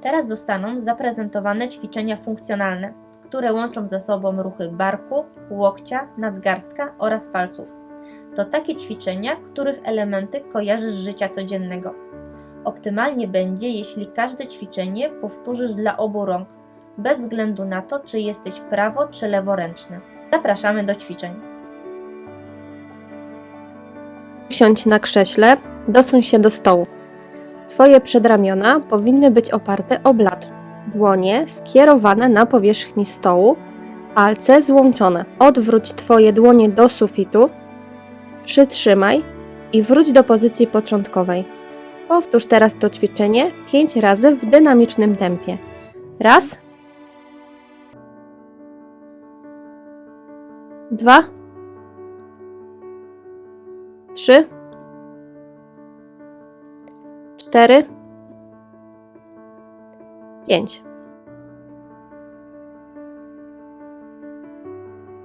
Teraz zostaną zaprezentowane ćwiczenia funkcjonalne, które łączą ze sobą ruchy barku, łokcia, nadgarstka oraz palców. To takie ćwiczenia, których elementy kojarzysz z życia codziennego. Optymalnie będzie, jeśli każde ćwiczenie powtórzysz dla obu rąk, bez względu na to, czy jesteś prawo czy leworęczny. Zapraszamy do ćwiczeń. Usiądź na krześle, dosuń się do stołu. Twoje przedramiona powinny być oparte o blat. Dłonie skierowane na powierzchni stołu, palce złączone. Odwróć Twoje dłonie do sufitu, przytrzymaj i wróć do pozycji początkowej. Powtórz teraz to ćwiczenie 5 razy w dynamicznym tempie. Raz, dwa, trzy, cztery, pięć.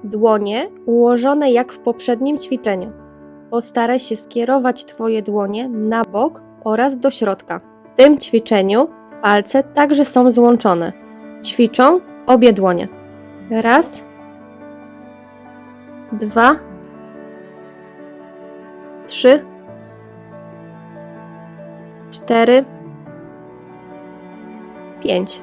Dłonie ułożone jak w poprzednim ćwiczeniu. Postaraj się skierować Twoje dłonie na bok oraz do środka. W tym ćwiczeniu palce także są złączone. Ćwiczą obie dłonie. Raz, dwa, trzy, cztery, pięć.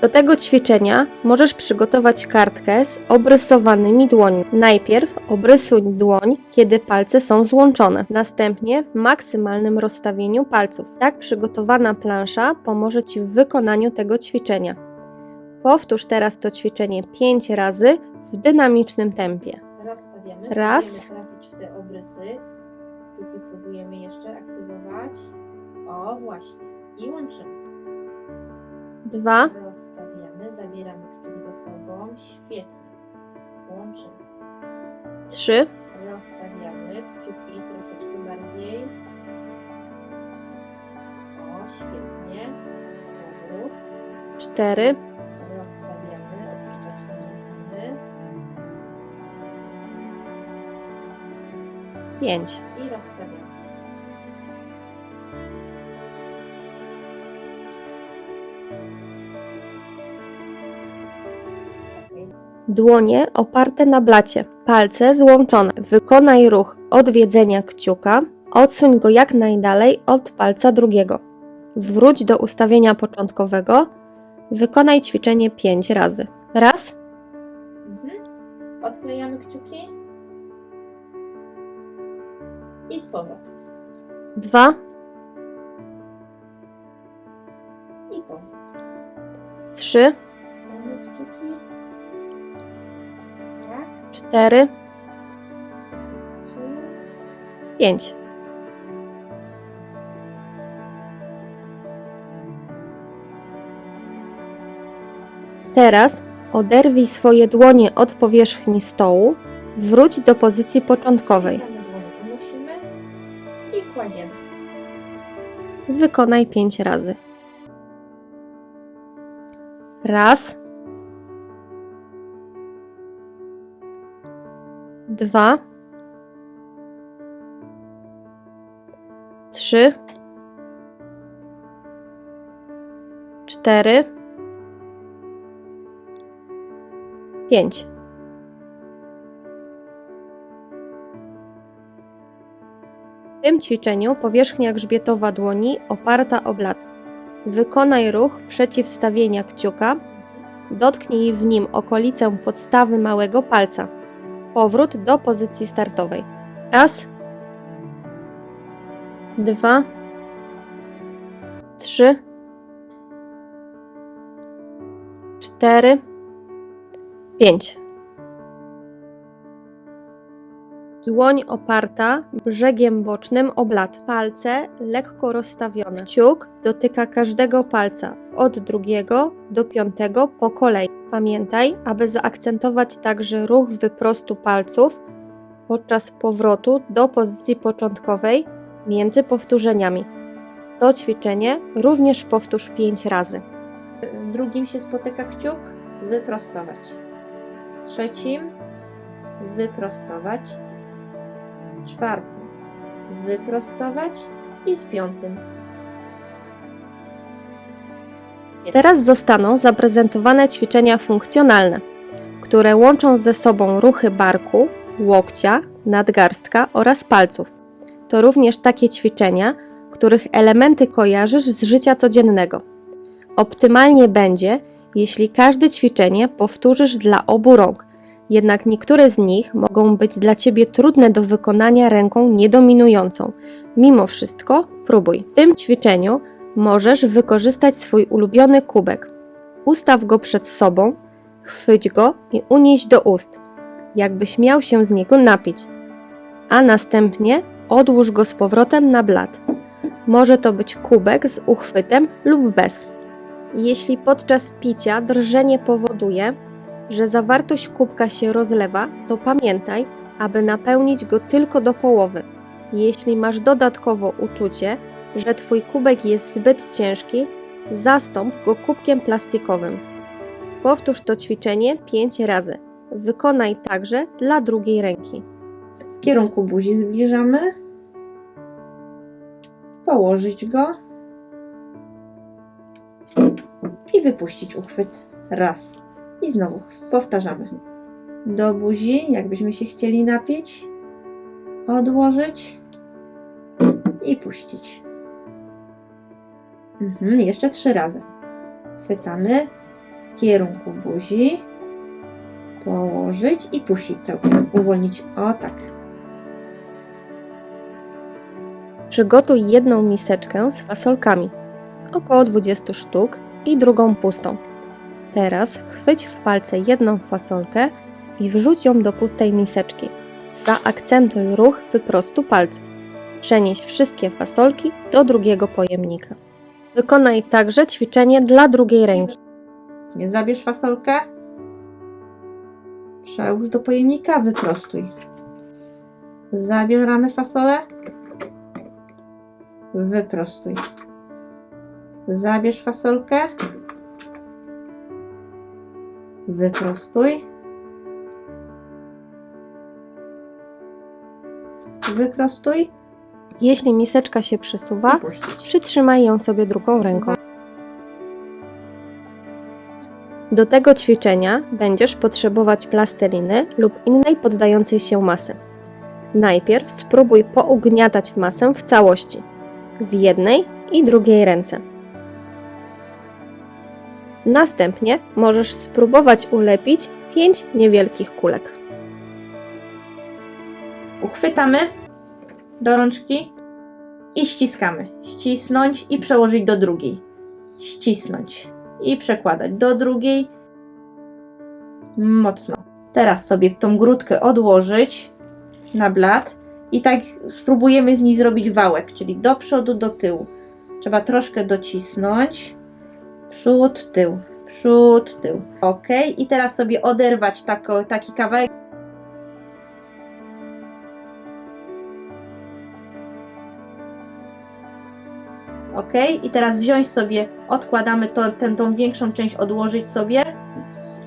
Do tego ćwiczenia możesz przygotować kartkę z obrysowanymi dłońmi. Najpierw obrysuj dłoń, kiedy palce są złączone, następnie w maksymalnym rozstawieniu palców. Tak przygotowana plansza pomoże Ci w wykonaniu tego ćwiczenia. Powtórz teraz to ćwiczenie 5 razy w dynamicznym tempie. Rozstawiamy. Raz. Trafić w te obrysy. Kciuki próbujemy jeszcze aktywować. O, właśnie. I łączymy. Dwa, Rozstawiamy, zabieramy kciuk za sobą. Świetnie. Łączymy. trzy, Rozstawiamy kciuki troszeczkę bardziej. O, świetnie. Powrót. cztery, Rozstawiamy, 5. I rozstawiamy. Dłonie oparte na blacie, palce złączone. Wykonaj ruch odwiedzenia kciuka. Odsuń go jak najdalej od palca drugiego. Wróć do ustawienia początkowego. Wykonaj ćwiczenie 5 razy. Raz. Mhm. Odklejamy kciuki. I z powrotem. dwa, I powrót. trzy, kciuki. Tak. cztery, Trzy. pięć. Teraz oderwij swoje dłonie od powierzchni stołu, wróć do pozycji początkowej. Wykonaj 5 razy. Raz. Dwa. Trzy. Cztery. Pięć. Tym ćwiczeniu powierzchnia grzbietowa dłoni oparta o blat. Wykonaj ruch przeciwstawienia kciuka. Dotknij w nim okolicę podstawy małego palca. Powrót do pozycji startowej. Raz, dwa, trzy, cztery, pięć. Dłoń oparta brzegiem bocznym o blat. Palce lekko rozstawione. Kciuk dotyka każdego palca od drugiego do piątego po kolei. Pamiętaj, aby zaakcentować także ruch wyprostu palców podczas powrotu do pozycji początkowej między powtórzeniami. To ćwiczenie również powtórz 5 razy. Z drugim się spotyka kciuk, wyprostować. Z trzecim wyprostować. Czwartym wyprostować i z piątym. Teraz zostaną zaprezentowane ćwiczenia funkcjonalne, które łączą ze sobą ruchy barku, łokcia, nadgarstka oraz palców. To również takie ćwiczenia, których elementy kojarzysz z życia codziennego. Optymalnie będzie, jeśli każde ćwiczenie powtórzysz dla obu rąk, jednak niektóre z nich mogą być dla Ciebie trudne do wykonania ręką niedominującą. Mimo wszystko próbuj. W tym ćwiczeniu możesz wykorzystać swój ulubiony kubek. Ustaw go przed sobą, chwyć go i unieś do ust, jakbyś miał się z niego napić, a następnie odłóż go z powrotem na blat. Może to być kubek z uchwytem lub bez. Jeśli podczas picia drżenie powoduje, że zawartość kubka się rozlewa, to pamiętaj, aby napełnić go tylko do połowy. Jeśli masz dodatkowo uczucie, że Twój kubek jest zbyt ciężki, zastąp go kubkiem plastikowym. Powtórz to ćwiczenie 5 razy. Wykonaj także dla drugiej ręki. W kierunku buzi zbliżamy. Położyć go. I wypuścić uchwyt. Raz. I znowu powtarzamy. Do buzi, jakbyśmy się chcieli napić. Odłożyć. I puścić. Mhm, jeszcze trzy razy. Chwytamy w kierunku buzi. Położyć i puścić całkiem. Uwolnić. O tak. Przygotuj jedną miseczkę z fasolkami, około 20 sztuk, i drugą pustą. Teraz chwyć w palce jedną fasolkę i wrzuć ją do pustej miseczki. Zaakcentuj ruch wyprostu palców. Przenieś wszystkie fasolki do drugiego pojemnika. Wykonaj także ćwiczenie dla drugiej ręki. Nie zabierz fasolkę. Przełóż do pojemnika, wyprostuj. Zabieramy fasolę. Wyprostuj. Zabierz fasolkę. Wyprostuj. Wyprostuj. Jeśli miseczka się przesuwa. Przytrzymaj ją sobie drugą ręką. Do tego ćwiczenia będziesz potrzebować plasteliny lub innej poddającej się masy. Najpierw spróbuj pougniatać masę w całości, w jednej i drugiej ręce. Następnie możesz spróbować ulepić 5 niewielkich kulek. Uchwytamy do rączki i ściskamy. Ścisnąć i przełożyć do drugiej. Ścisnąć i przekładać do drugiej. Mocno. Teraz sobie tą grudkę odłożyć na blat i tak spróbujemy z niej zrobić wałek, czyli do przodu, do tyłu. Trzeba troszkę docisnąć. Przód, tył, przód, tył. Ok. I teraz sobie oderwać tako, taki kawałek. Ok, i teraz wziąć sobie, odkładamy to, ten, tą większą część, odłożyć sobie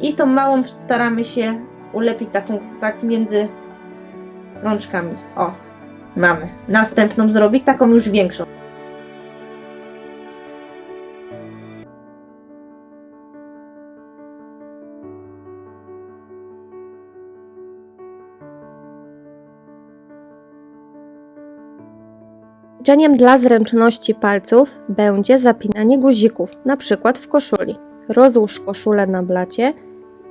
i tą małą staramy się ulepić taką, tak między rączkami. O, mamy. Następną zrobić, taką już większą. Ćwiczeniem dla zręczności palców będzie zapinanie guzików, np. w koszuli. Rozłóż koszulę na blacie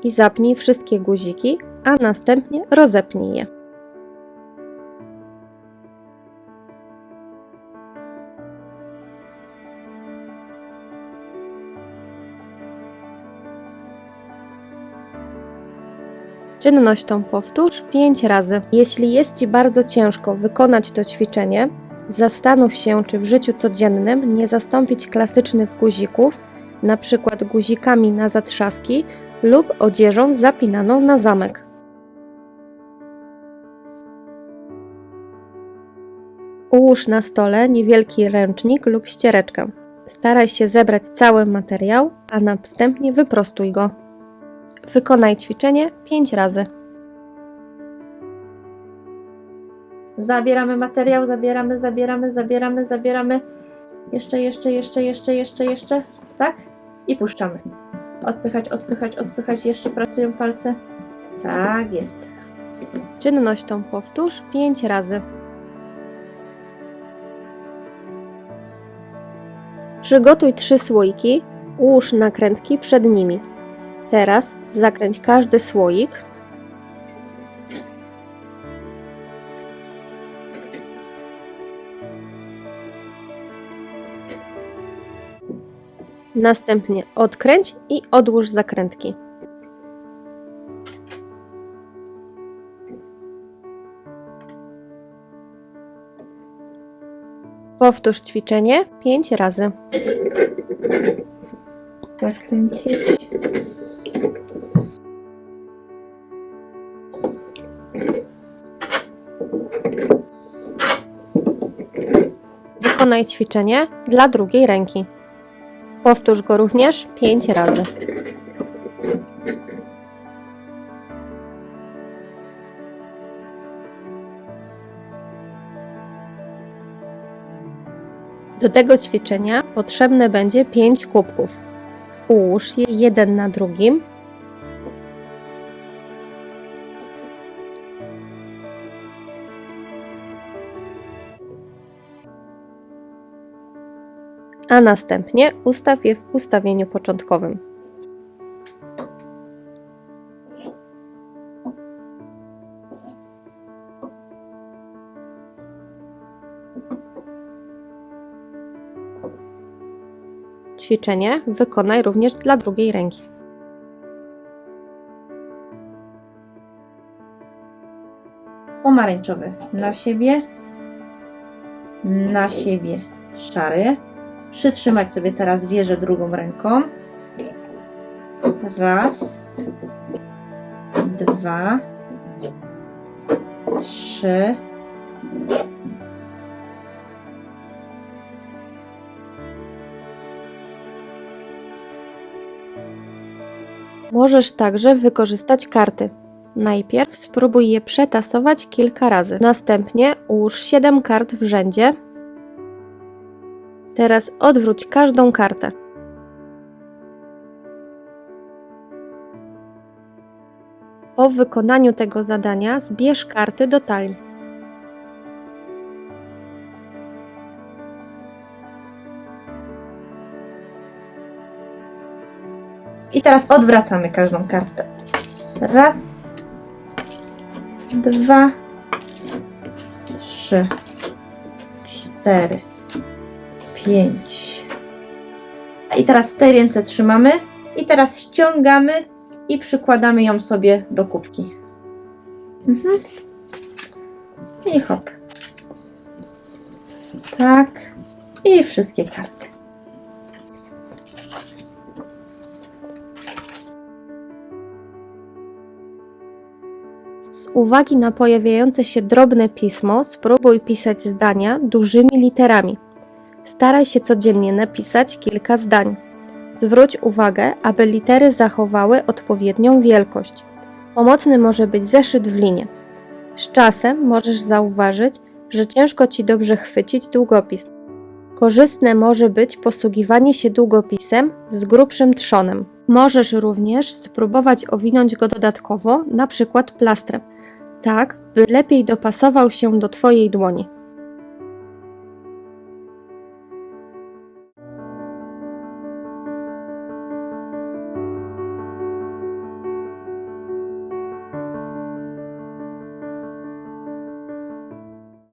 i zapnij wszystkie guziki, a następnie rozepnij je. Czynność tą powtórz 5 razy. Jeśli jest Ci bardzo ciężko wykonać to ćwiczenie, Zastanów się, czy w życiu codziennym nie zastąpić klasycznych guzików, np. guzikami na zatrzaski lub odzieżą zapinaną na zamek. Ułóż na stole niewielki ręcznik lub ściereczkę. Staraj się zebrać cały materiał, a następnie wyprostuj go. Wykonaj ćwiczenie 5 razy. Zabieramy materiał, zabieramy, zabieramy, zabieramy, zabieramy. Jeszcze, jeszcze, jeszcze, jeszcze, jeszcze, jeszcze. Tak? I puszczamy. Odpychać, odpychać, odpychać. Jeszcze pracują palce. Tak jest. Czynność tą powtórz 5 razy. Przygotuj trzy słoiki, ułóż nakrętki przed nimi. Teraz zakręć każdy słoik. Następnie odkręć i odłóż zakrętki. Powtórz ćwiczenie 5 razy. Zakręcić. Wykonaj ćwiczenie dla drugiej ręki. Powtórz go również 5 razy. Do tego ćwiczenia potrzebne będzie 5 kubków. Ułóż je jeden na drugim. A następnie ustaw je w ustawieniu początkowym. Ćwiczenie wykonaj również dla drugiej ręki. Pomarańczowy na siebie. Na siebie szary. Przytrzymać sobie teraz wieżę drugą ręką. Raz, dwa, trzy. Możesz także wykorzystać karty. Najpierw spróbuj je przetasować kilka razy. Następnie ułóż 7 kart w rzędzie. Teraz odwróć każdą kartę. Po wykonaniu tego zadania zbierz karty do talii. I teraz odwracamy każdą kartę. Raz, dwa, trzy, cztery, I teraz w tej ręce trzymamy i teraz ściągamy i przykładamy ją sobie do kubki. Mhm. I hop. Tak. I wszystkie karty. Z uwagi na pojawiające się drobne pismo, spróbuj pisać zdania dużymi literami. Staraj się codziennie napisać kilka zdań. Zwróć uwagę, aby litery zachowały odpowiednią wielkość. Pomocny może być zeszyt w linie. Z czasem możesz zauważyć, że ciężko ci dobrze chwycić długopis. Korzystne może być posługiwanie się długopisem z grubszym trzonem. Możesz również spróbować owinąć go dodatkowo, na przykład plastrem, tak by lepiej dopasował się do Twojej dłoni.